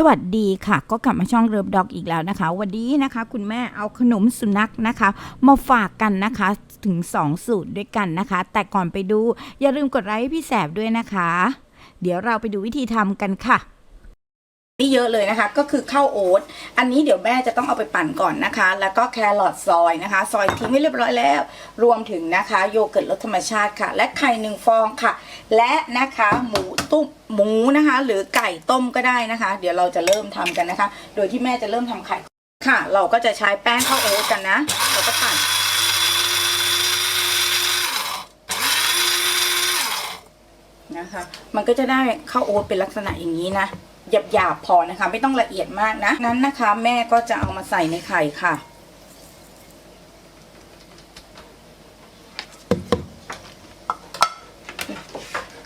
สวัสดีค่ะ ก็กลับมาช่องเริบด็อกอีกแล้วนะคะ วันนี้นะคะ คุณแม่เอาขนมสุนัขนะคะ มาฝากกันนะคะถึง 2 สูตรด้วยกันนะคะ แต่ก่อนไปดูอย่าลืมกดไลค์พี่แสบด้วยนะคะ เดี๋ยวเราไปดูวิธีทำกันค่ะ นี่เยอะเลยนะคะก็คือข้าวโอ๊ตอันนี้เดี๋ยวแม่จะต้องเอาไปปั่นก่อนนะคะ แล้วก็แครอทซอยนะคะ ซอยทิ้งไว้เรียบร้อยแล้ว รวมถึงนะคะโยเกิร์ตรสธรรมชาติค่ะ และไข่หนึ่งฟองค่ะ และนะคะหมูตุ้มหมูนะคะ หรือไก่ต้มก็ได้นะคะ เดี๋ยวเราจะเริ่มทำกันนะคะ โดยที่แม่จะเริ่มทำไข่ค่ะ เราก็จะใช้แป้งข้าวโอ๊ตกันนะเราก็ปั่นนะคะ มันก็จะได้ข้าวโอ๊ตเป็นลักษณะอย่างนี้นะ หยาบๆพอนะคะ ไม่ต้องละเอียดมากนะนั้นนะคะ แม่ก็จะเอามาใส่ในไข่ค่ะ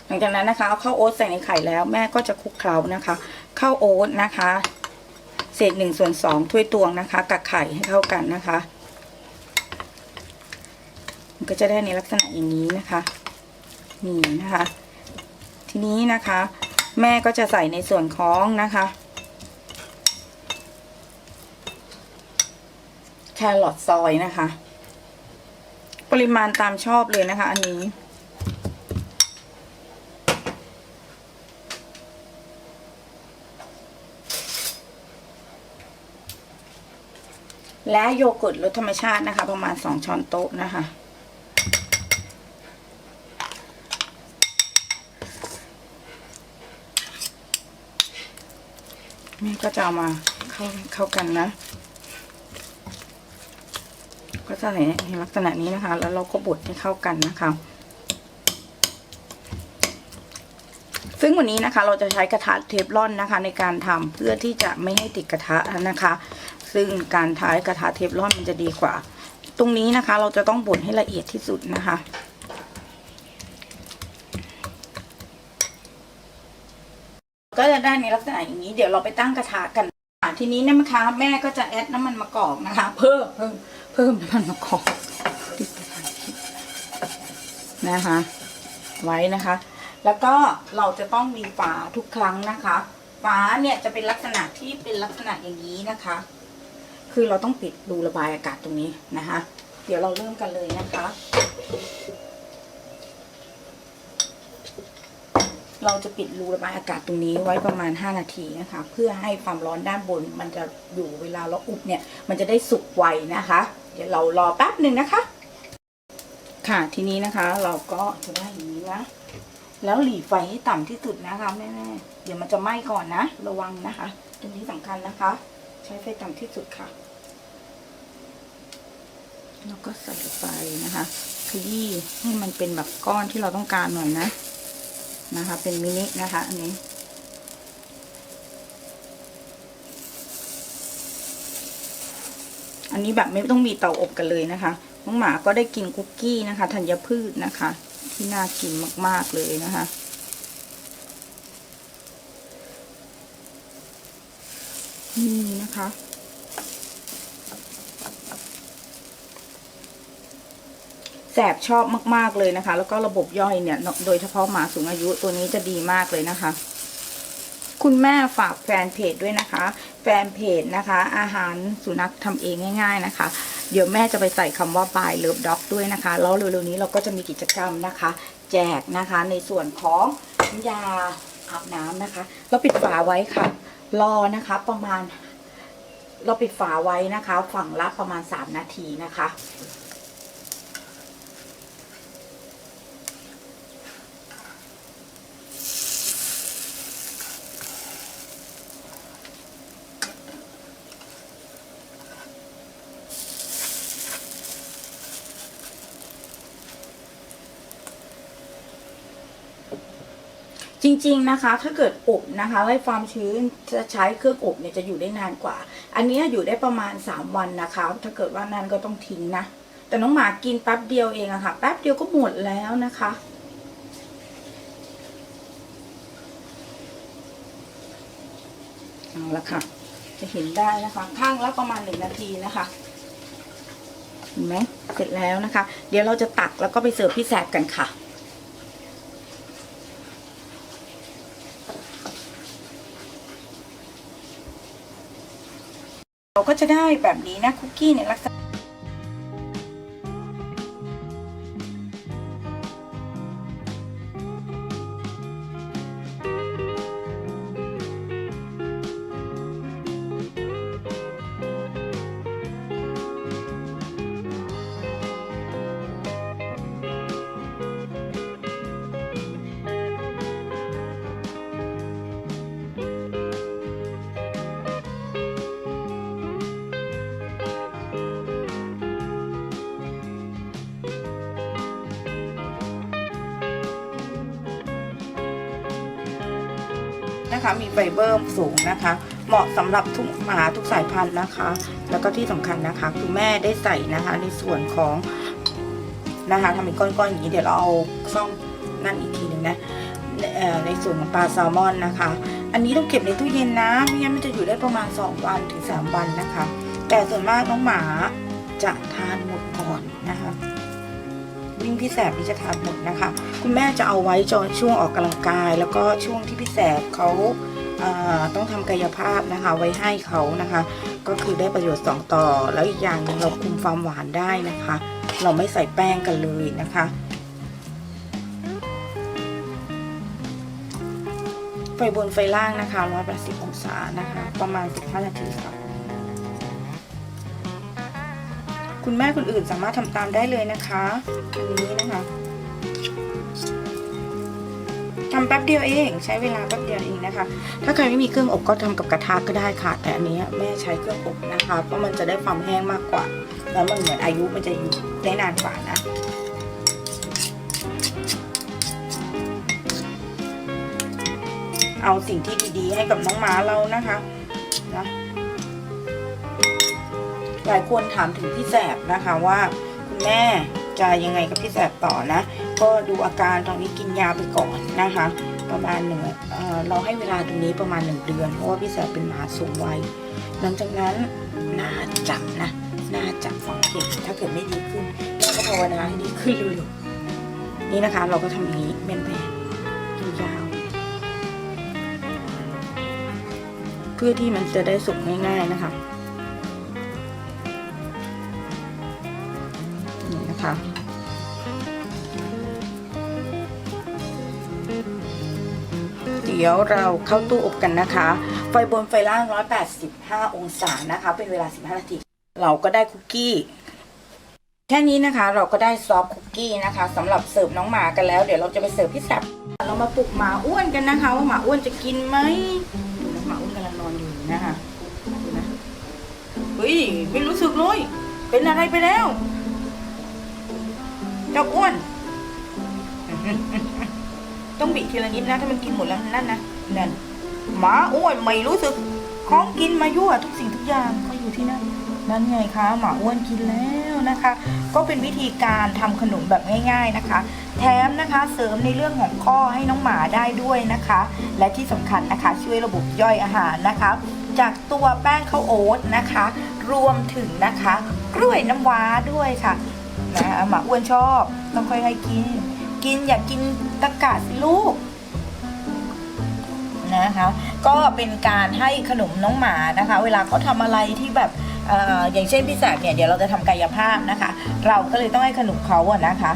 หลังจากนั้นนะคะเอาข้าวโอ๊ตใส่ในไข่แล้ว แม่ก็จะคลุกเคล้านะคะข้าวโอ๊ตนะคะ เศษหนึ่งส่วนสองถ้วยตวงนะคะ กับไข่ให้เข้ากันนะคะมันก็จะได้ในลักษณะอย่างนี้นะคะ นี่นะคะ ทีนี้นะคะ แม่ก็จะใส่ในส่วนของนะคะแครอทซอยนะคะ ปริมาณตามชอบเลยนะคะ อันนี้ และโยเกิร์ตรสธรรมชาตินะคะ ประมาณ 2 ช้อนโต๊ะนะคะ แม่ก็จะเอามาเข้าเข้ากันนะ ก็จะใส่ในลักษณะนี้นะคะ แล้วเราก็บดให้เข้ากันนะคะ ซึ่งวันนี้นะคะ เราจะใช้กระทะเทฟลอนนะคะ ในการทำเพื่อที่จะไม่ให้ติดกระทะนะคะ ซึ่งการใช้กระทะเทฟลอนมันจะดีกว่า ตรงนี้นะคะ เราจะต้องบดให้ละเอียดที่สุดนะคะ ก็จะได้ในลักษณะอย่างนี้เดี๋ยวเราไปตั้งกระทะกันทีนี้นะคะแม่ก็จะแอดน้ำมันมะกอกนะคะ เพิ่มเพิ่มเพิ่มน้ำมันมะกอกติดไปถ่ายคลิปนะคะ ไว้นะคะ แล้วก็เราจะต้องมีฝาทุกครั้งนะคะฝาเนี่ยจะเป็นลักษณะที่เป็นลักษณะอย่างนี้นะคะ คือเราต้องปิดรูระบายอากาศตรงนี้นะคะ เดี๋ยวเราเริ่มกันเลยนะคะ เราจะปิดรูระบายอากาศตรงนี้ไว้ประมาณ 5 นาทีนะคะ เพื่อให้ความร้อนด้านบน มันจะอยู่เวลาเราอุบเนี่ย มันจะได้สุกไวนะคะ เดี๋ยวเรารอแป๊บหนึ่งนะคะ ค่ะทีนี้นะคะเราก็จะได้อย่างนี้นะแล้วหลีไฟให้ต่ำที่สุดนะคะแม่ๆเดี๋ยวมันจะไหม้ก่อนนะ ระวังนะคะ ตรงนี้สำคัญนะคะ ใช้ไฟต่ำที่สุดค่ะแล้วก็ใส่ไปนะคะขยี้ให้มันเป็นแบบก้อนที่เราต้องการหน่อยนะ นะคะ เป็นมินินะคะ อันนี้ อันนี้แบบไม่ต้องมีเตาอบกันเลยนะคะน้องหมาก็ได้กินคุกกี้นะคะธัญพืชนะคะ ที่น่ากินมาก ๆ เลยนะคะนี่นะคะ แสบชอบมาก ๆ เลยนะคะ แล้วก็ระบบย่อยเนี่ย โดยเฉพาะหมาสูงอายุตัวนี้จะดีมากเลยนะคะ คุณแม่ฝากแฟนเพจด้วยนะคะ แฟนเพจนะคะ อาหารสุนัขทำเองง่าย ๆนะคะ เดี๋ยวแม่จะไปใส่คำว่า by love dog ด้วยนะคะ แล้วเร็วๆนี้เราก็จะมีกิจกรรมนะคะ แจกนะคะในส่วนของยาอาบน้ำนะคะ เราปิดฝาไว้ค่ะ รอนะคะประมาณ เราปิดฝาไว้นะคะ ฝั่งละประมาณ 3 นาทีนะคะ จริงๆนะคะ ถ้าเกิดอบนะคะให้ความชื้นจะใช้เครื่องอบเนี่ยจะอยู่ได้นานกว่า อันนี้อยู่ได้ประมาณ 3 วันนะคะ ถ้าเกิดว่านานก็ต้องทิ้งนะ แต่น้องหมากินแป๊บเดียวเองอะค่ะ แป๊บเดียวก็หมดแล้วนะคะเอาละค่ะ จะเห็นได้นะคะข้างละประมาณหนึ่งนาทีนะคะเห็นไหมเสร็จแล้วนะคะ เดี๋ยวเราจะตักแล้วก็ไปเสิร์ฟพี่แสบกันค่ะ เราก็จะได้แบบนี้นะคุกกี้ในลักษณะ นะคะ มีไฟเบอร์สูงนะคะ เหมาะสำหรับทุกหมาทุกสายพันธุ์นะคะ แล้วก็ที่สำคัญนะคะคุณแม่ได้ใส่นะคะในส่วนของนะคะทำเป็นก้อนๆอย่างนี้เดี๋ยวเราเอาซ่อมนั่นอีกทีหนึ่งนะในส่วนของปลาแซลมอนนะคะ อันนี้ต้องเก็บในตู้เย็นนะไม่งั้นมันจะอยู่ได้ประมาณ 2 วันถึง 3 วันนะคะ แต่ส่วนมากน้องหมาจะทานหมดก่อนนะคะ วิ่งพี่แสบนี่จะทานหมดนะคะ คุณแม่จะเอาไว้จอนช่วงออกกำลังกาย แล้วก็ช่วงที่พี่แสบเขาเอ่อต้องทำกายภาพนะคะไว้ให้เขานะคะ ก็คือได้ประโยชน์สองต่อ แล้วอีกอย่างนึงเราคุมความหวานได้นะคะ เราไม่ใส่แป้งกันเลยนะคะไฟบนไฟล่างนะคะ180องศานะคะ ประมาณ 15 นาทีค่ะ คุณแม่คนอื่นสามารถทำตามได้เลยนะคะ อันนี้นะคะทำแป๊บเดียวเอง ใช้เวลาแป๊บเดียวเองนะคะ ถ้าใครไม่มีเครื่องอบก็ทำกับกระทะก็ได้ค่ะ แต่อันนี้แม่ใช้เครื่องอบนะคะ เพราะมันจะได้ความแห้งมากกว่า แล้วมันเหมือนอายุมันจะอยู่ได้นานกว่านะเอาสิ่งที่ดีๆให้กับน้องหมาเรานะคะนะ หลายคนถามถึงพี่แสบนะคะว่าคุณแม่จะยังไงกับพี่แสบต่อนะ ก็ดูอาการตอนนี้กินยาไปก่อนนะคะ ประมาณหนึ่งเออราให้เวลาตรงนี้ประมาณหนึ่งเดือน เพราะว่าพี่แสบเป็นหมาสูงวัยหลังจากนั้นน่าจะนะน่าจะสังเกตถ้าเกิดไม่ดีขึ้นเราก็ภาวนาให้ดีขึ้นเร็วๆนี่นะคะ เราก็ทำอย่างนี้แม่นๆยาวเพื่อที่มันจะได้สุกง่าย ๆนะคะ นี่ะคะ เดี๋ยวเราเข้าตู้อบกันนะคะ ไฟบนไฟล่าง 185 องศานะคะ เป็นเวลา 15 นาที เราก็ได้คุกกี้แค่นี้นะคะเราก็ได้ซอฟคุกกี้นะคะสำหรับเสิร์ฟน้องหมากันแล้ว เดี๋ยวเราจะไปเสิร์ฟพี่แซบเรามาปลุกหมาอ้วนกันนะคะ ว่าหมาอ้วนจะกินไหมดูนะหมาอ้วนกำลังนอนอยู่นะคะดูนะเฮ้ยไม่รู้สึกเลยเป็นอะไรไปแล้ว เจ้าอ้วน ต้องบีทีละนิดนะ ถ้ามันกินหมดแล้วนั่นนะนั่นหมาอ้วนไม่รู้สึกของกินมายั่วทุกสิ่งทุกอย่างก็อยู่ที่นั่นนั่นไงคะหมาอ้วนกินแล้วนะคะ ก็เป็นวิธีการทำขนมแบบง่าย ๆนะคะ แถมนะคะเสริมในเรื่องของข้อให้น้องหมาได้ด้วยนะคะ และที่สำคัญนะคะ ช่วยระบบย่อยอาหารนะคะ จากตัวแป้งข้าวโอ๊ตนะคะ รวมถึงนะคะ กล้วยน้ำว้าด้วยค่ะ นะหมาอ้วนชอบ ต้องค่อยๆกิน กินอย่ากกินตะกะสิลูกนะคะก็เป็นการให้ขนมน้องหมานะคะ เวลาเขาทำอะไรที่แบบออย่างเช่นพี่แสบเนี่ยเดี๋ยวเราจะทำกายภาพนะคะ เราก็เลยต้องให้ขนมเขาอะนะคะ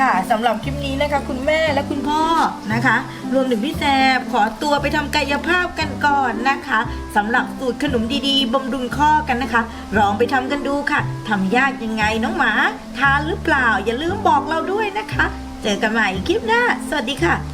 ค่ะสำหรับคลิปนี้นะคะ คุณแม่และคุณพ่อนะคะ รวมถึงพี่แซบขอตัวไปทำกายภาพกันก่อนนะคะสำหรับสูตรขนมดีๆบำรุงข้อกันนะคะ ลองไปทำกันดูค่ะทำยากยังไงน้องหมาทานหรือเปล่า อย่าลืมบอกเราด้วยนะคะ เจอกันใหม่คลิปหน้า สวัสดีค่ะ